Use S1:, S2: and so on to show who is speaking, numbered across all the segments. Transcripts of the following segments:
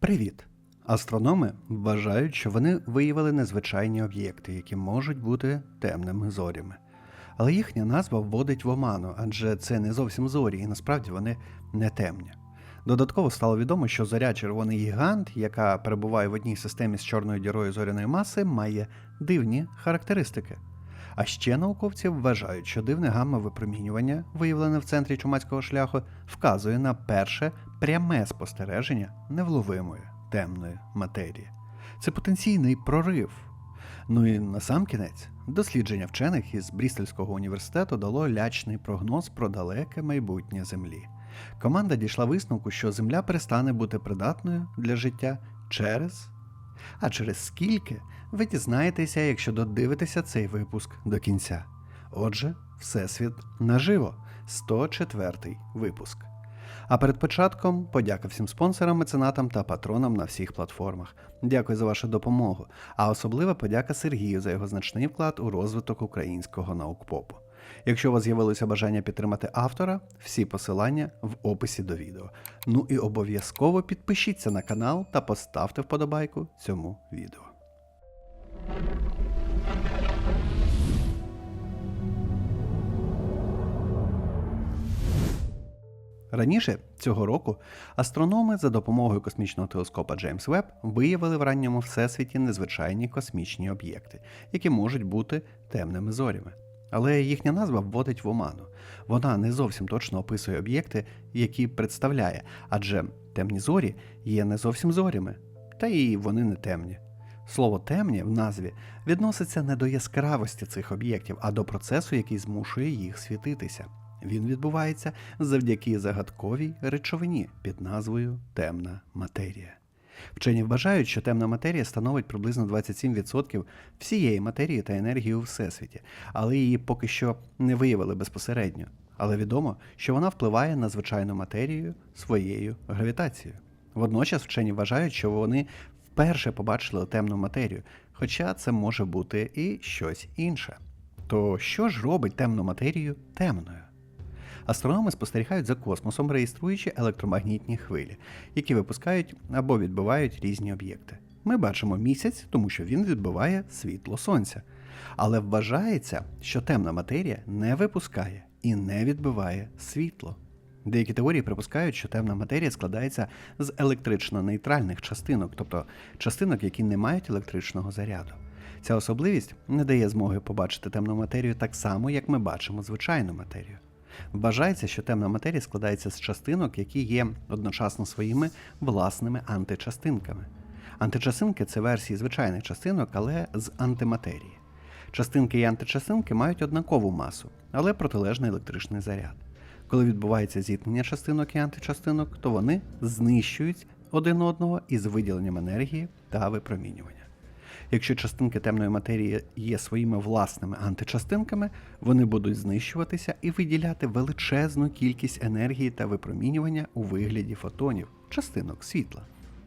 S1: Привіт! Астрономи вважають, що вони виявили незвичайні об'єкти, які можуть бути темними зорями. Але їхня назва вводить в оману, адже це не зовсім зорі, і насправді вони не темні. Додатково стало відомо, що зоря Червоний гігант, яка перебуває в одній системі з чорною дірою зоряної маси, має дивні характеристики. А ще науковці вважають, що дивне гамма випромінювання, виявлене в центрі чумацького шляху, вказує на перше пряме спостереження невловимої темної матерії. Це потенційний прорив. Ну і на сам кінець, дослідження вчених із Брістольського університету дало лячний прогноз про далеке майбутнє Землі. Команда дійшла висновку, що Земля перестане бути придатною для життя через. А через скільки ви дізнаєтеся, якщо додивитеся цей випуск до кінця. Отже, Всесвіт наживо 104 випуск. А перед початком подяка всім спонсорам, меценатам та патронам на всіх платформах. Дякую за вашу допомогу. А особлива подяка Сергію за його значний вклад у розвиток українського наукпопу. Якщо у вас з'явилося бажання підтримати автора, всі посилання в описі до відео. Ну і обов'язково підпишіться на канал та поставте вподобайку цьому відео. Раніше цього року астрономи за допомогою космічного телескопа Джеймс Веб виявили в ранньому всесвіті незвичайні космічні об'єкти, які можуть бути темними зорями. Але їхня назва вводить в оману. Вона не зовсім точно описує об'єкти, які представляє, адже темні зорі є не зовсім зорями, та і вони не темні. Слово темні в назві відноситься не до яскравості цих об'єктів, а до процесу, який змушує їх світитися. Він відбувається завдяки загадковій речовині під назвою темна матерія. Вчені вважають, що темна матерія становить приблизно 27% всієї матерії та енергії у всесвіті, але її поки що не виявили безпосередньо. Але відомо, що вона впливає на звичайну матерію своєю гравітацією. Водночас вчені вважають, що вони вперше побачили темну матерію, хоча це може бути і щось інше. То що ж робить темну матерію темною? Астрономи спостерігають за космосом, реєструючи електромагнітні хвилі, які випускають або відбивають різні об'єкти. Ми бачимо місяць, тому що він відбиває світло сонця. Але вважається, що темна матерія не випускає і не відбиває світло. Деякі теорії припускають, що темна матерія складається з електрично-нейтральних частинок, тобто частинок, які не мають електричного заряду. Ця особливість не дає змоги побачити темну матерію так само, як ми бачимо звичайну матерію. Вважається, що темна матерія складається з частинок, які є одночасно своїми власними античастинками. Античастинки це версії звичайних частинок, але з антиматерії. Частинки і античастинки мають однакову масу, але протилежний електричний заряд. Коли відбувається зіткнення частинок і античастинок, то вони знищують один одного із виділенням енергії та випромінювання. Якщо частинки темної матерії є своїми власними античастинками, вони будуть знищуватися і виділяти величезну кількість енергії та випромінювання у вигляді фотонів, частинок світла.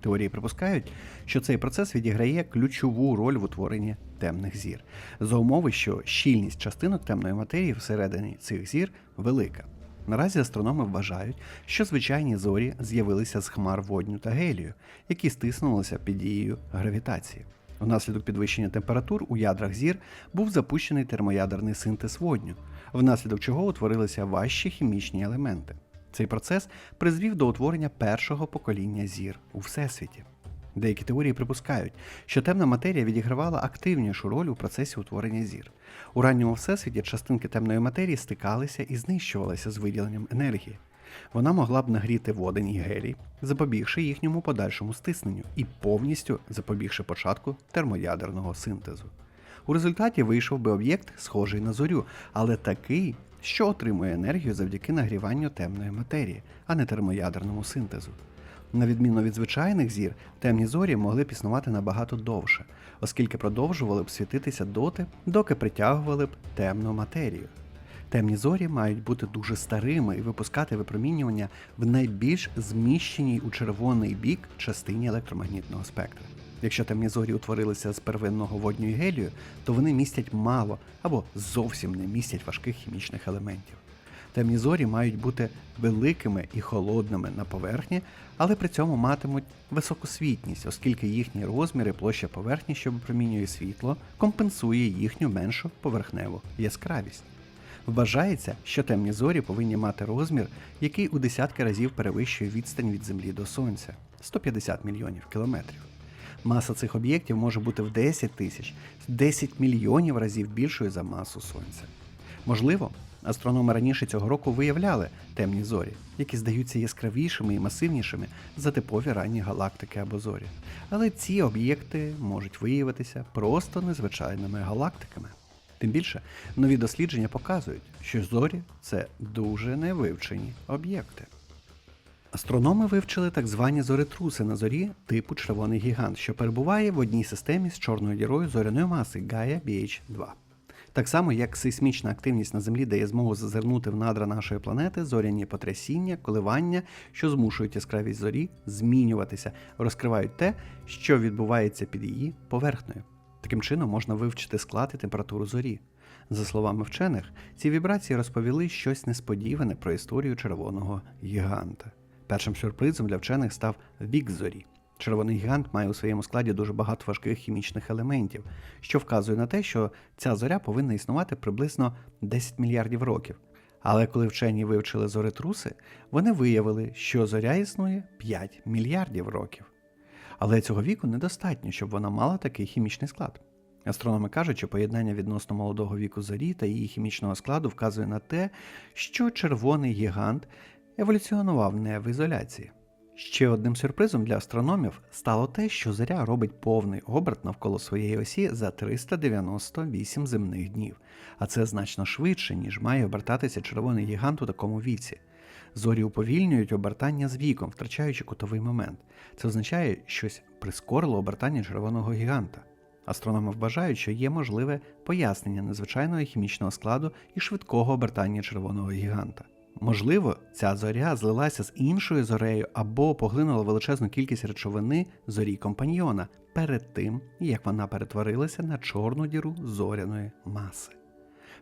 S1: Теорії припускають, що цей процес відіграє ключову роль в утворенні темних зір, за умови, що щільність частинок темної матерії всередині цих зір велика. Наразі астрономи вважають, що звичайні зорі з'явилися з хмар водню та гелію, які стиснулися під дією гравітації. Внаслідок підвищення температур у ядрах зір був запущений термоядерний синтез водню, внаслідок чого утворилися важчі хімічні елементи. Цей процес призвів до утворення першого покоління зір у всесвіті. Деякі теорії припускають, що темна матерія відігравала активнішу роль у процесі утворення зір. У ранньому всесвіті частинки темної матерії стикалися і знищувалися з виділенням енергії. Вона могла б нагріти водень і гелій, запобігши їхньому подальшому стисненню і повністю запобігши початку термоядерного синтезу. У результаті вийшов би об'єкт, схожий на зорю, але такий, що отримує енергію завдяки нагріванню темної матерії, а не термоядерному синтезу. На відміну від звичайних зір, темні зорі могли б існувати набагато довше, оскільки продовжували б світитися доти, доки притягували б темну матерію. Темні зорі мають бути дуже старими і випускати випромінювання в найбільш зміщеній у червоний бік частині електромагнітного спектру. Якщо темні зорі утворилися з первинного водню і гелію, то вони містять мало або зовсім не містять важких хімічних елементів. Темні зорі мають бути великими і холодними на поверхні, але при цьому матимуть високу світність, оскільки їхні розміри площа поверхні, що випромінює світло, компенсує їхню меншу поверхневу яскравість. Вважається, що темні зорі повинні мати розмір, який у десятки разів перевищує відстань від Землі до Сонця 150 мільйонів кілометрів. Маса цих об'єктів може бути в 10 тисяч, 10 мільйонів разів більшою за масу Сонця. Можливо, астрономи раніше цього року виявляли темні зорі, які здаються яскравішими і масивнішими за типові ранні галактики або зорі. Але ці об'єкти можуть виявитися просто незвичайними галактиками. Тим більше, нові дослідження показують, що зорі це дуже невивчені об'єкти. Астрономи вивчили так звані зоритруси на зорі типу червоний гігант, що перебуває в одній системі з чорною дірою зоряної маси Gaia BH2. Так само, як сейсмічна активність на Землі дає змогу зазирнути в надра нашої планети, зоряні потрясіння, коливання, що змушують яскравість зорі змінюватися, розкривають те, що відбувається під її поверхнею. Таким чином можна вивчити склад і температуру зорі. За словами вчених, ці вібрації розповіли щось несподіване про історію червоного гіганта. Першим сюрпризом для вчених став вік зорі. Червоний гігант має у своєму складі дуже багато важких хімічних елементів, що вказує на те, що ця зоря повинна існувати приблизно 10 мільярдів років. Але коли вчені вивчили зоритруси, вони виявили, що зоря існує 5 мільярдів років. Але цього віку недостатньо, щоб вона мала такий хімічний склад. Астрономи кажуть, що поєднання відносно молодого віку зорі та її хімічного складу вказує на те, що червоний гігант еволюціонував не в ізоляції. Ще одним сюрпризом для астрономів стало те, що зоря робить повний оберт навколо своєї осі за 398 земних днів, а це значно швидше, ніж має обертатися червоний гігант у такому віці. Зорі уповільнюють обертання з віком, втрачаючи кутовий момент. Це означає, щось прискорило обертання червоного гіганта. Астрономи вважають, що є можливе пояснення незвичайного хімічного складу і швидкого обертання червоного гіганта. Можливо, ця зоря злилася з іншою зорею або поглинула величезну кількість речовини зорі компаньйона перед тим, як вона перетворилася на чорну діру зоряної маси.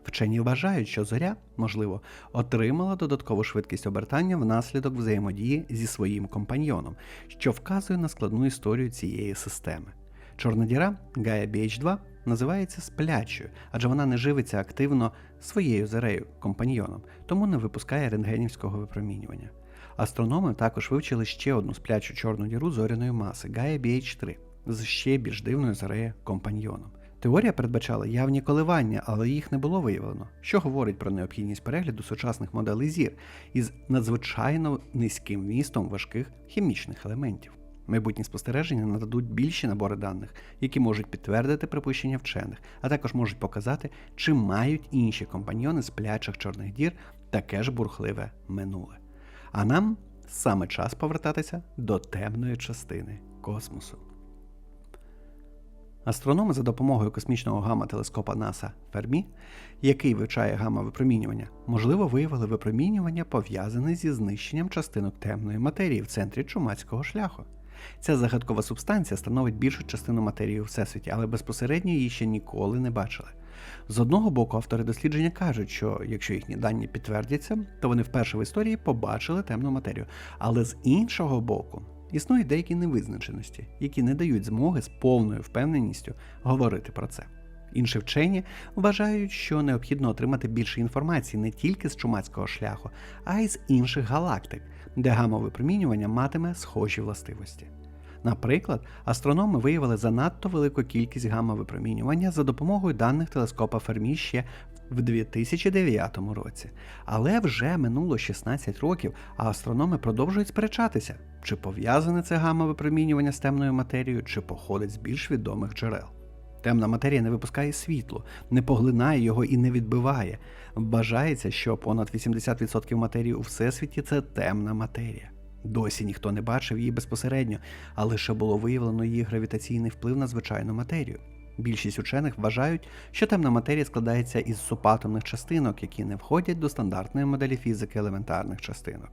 S1: Вчені вважають, що зоря, можливо, отримала додаткову швидкість обертання внаслідок взаємодії зі своїм компаньйоном, що вказує на складну історію цієї системи. Чорна діра Gaia BH2 називається сплячою, адже вона не живиться активно своєю зорею компаньйоном, тому не випускає рентгенівського випромінювання. Астрономи також вивчили ще одну сплячу чорну діру зоряної маси Gaia BH3 з ще більш дивною зорею компаньйоном. Теорія передбачала явні коливання, але їх не було виявлено, що говорить про необхідність перегляду сучасних моделей зір із надзвичайно низьким вмістом важких хімічних елементів. Майбутні спостереження нададуть більші набори даних, які можуть підтвердити припущення вчених, а також можуть показати, чи мають інші компаньйони сплячих чорних дір таке ж бурхливе минуле. А нам саме час повертатися до темної частини космосу. Астрономи за допомогою космічного гамма-телескопа НАСА Фермі, який вивчає гамма-випромінювання, можливо виявили випромінювання, пов'язане зі знищенням частинок темної матерії в центрі чумацького шляху. Ця загадкова субстанція становить більшу частину матерії у всесвіті, але безпосередньо її ще ніколи не бачили. З одного боку, автори дослідження кажуть, що якщо їхні дані підтвердяться, то вони вперше в історії побачили темну матерію. Але з іншого боку, існують деякі невизначеності, які не дають змоги з повною впевненістю говорити про це. Інші вчені вважають, що необхідно отримати більше інформації не тільки з чумацького шляху, а й з інших галактик, де гамовипромінювання матиме схожі властивості. Наприклад, астрономи виявили занадто велику кількість гамма-випромінювання за допомогою даних телескопа Фермі ще в 2009 році. Але вже минуло 16 років, а астрономи продовжують сперечатися, чи пов'язане це гамма-випромінювання з темною матерією, чи походить з більш відомих джерел. Темна матерія не випускає світло, не поглинає його і не відбиває. Вважається, що понад 80% матерії у всесвіті це темна матерія. Досі ніхто не бачив її безпосередньо, а лише було виявлено її гравітаційний вплив на звичайну матерію. Більшість учених вважають, що темна матерія складається із субатомних частинок, які не входять до стандартної моделі фізики елементарних частинок.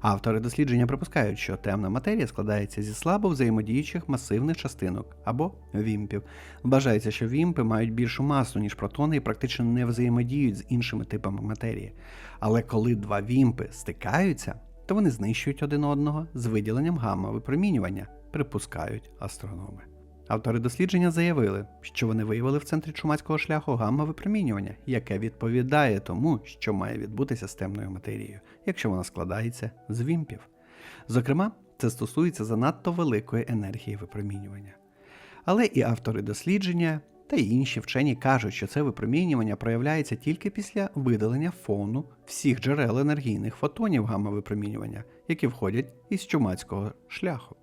S1: Автори дослідження припускають, що темна матерія складається зі слабо взаємодіючих масивних частинок або вімпів. Вважається, що вімпи мають більшу масу, ніж протони, і практично не взаємодіють з іншими типами матерії. Але коли два вімпи стикаються, то вони знищують один одного з виділенням гамма-випромінювання, припускають астрономи. Автори дослідження заявили, що вони виявили в центрі чумацького шляху гамма-випромінювання, яке відповідає тому, що має відбутися з темною матерією, якщо вона складається з вімпів. Зокрема, це стосується занадто великої енергії випромінювання. Але і автори дослідження та й інші вчені кажуть, що це випромінювання проявляється тільки після видалення фону всіх джерел енергійних фотонів гамма-випромінювання, які входять із чумацького шляху.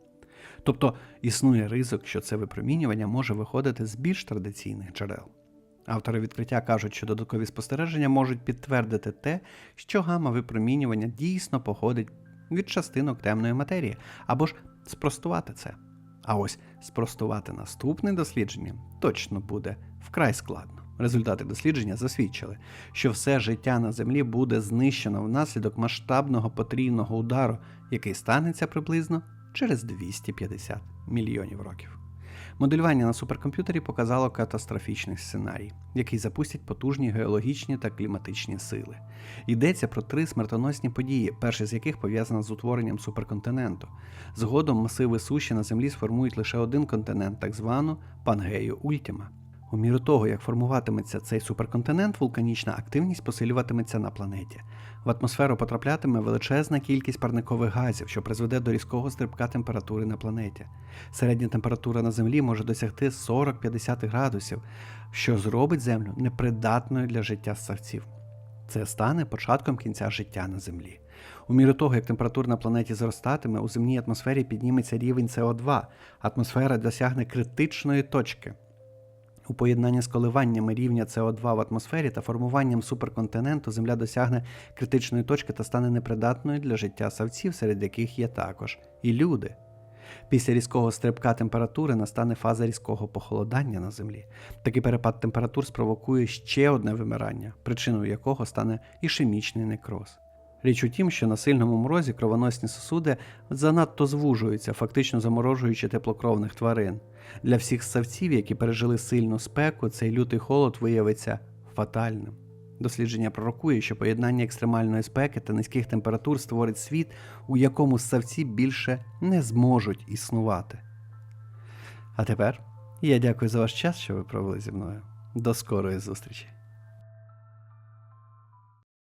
S1: Тобто існує ризик, що це випромінювання може виходити з більш традиційних джерел. Автори відкриття кажуть, що додаткові спостереження можуть підтвердити те, що гамма-випромінювання дійсно походить від частинок темної матерії, або ж спростувати це. А ось спростувати наступне дослідження точно буде вкрай складно. Результати дослідження засвідчили, що все життя на Землі буде знищено внаслідок масштабного потрійного удару, який станеться приблизно через 250 мільйонів років. Моделювання на суперкомп'ютері показало катастрофічний сценарій, який запустять потужні геологічні та кліматичні сили. Йдеться про три смертоносні події, перша з яких пов'язана з утворенням суперконтиненту. Згодом масиви суші на землі сформують лише один континент, так звану Пангею Ультіма. У міру того, як формуватиметься цей суперконтинент, вулканічна активність посилюватиметься на планеті. В атмосферу потраплятиме величезна кількість парникових газів, що призведе до різкого стрибка температури на планеті. Середня температура на Землі може досягти 40-50 градусів, що зробить Землю непридатною для життя ссавців. Це стане початком кінця життя на Землі. У міру того, як температура на планеті зростатиме, у земній атмосфері підніметься рівень СО2, атмосфера досягне критичної точки. У поєднанні з коливаннями рівня СО2 в атмосфері та формуванням суперконтиненту Земля досягне критичної точки та стане непридатною для життя савців, серед яких є також і люди. Після різкого стрибка температури настане фаза різкого похолодання на Землі. Такий перепад температур спровокує ще одне вимирання, причиною якого стане ішемічний некроз. Річ у тім, що на сильному морозі кровоносні сосуди занадто звужуються, фактично заморожуючи теплокровних тварин. Для всіх ссавців, які пережили сильну спеку, цей лютий холод виявиться фатальним. Дослідження пророкує, що поєднання екстремальної спеки та низьких температур створить світ, у якому ссавці більше не зможуть існувати. А тепер я дякую за ваш час, що ви провели зі мною. До скорої зустрічі!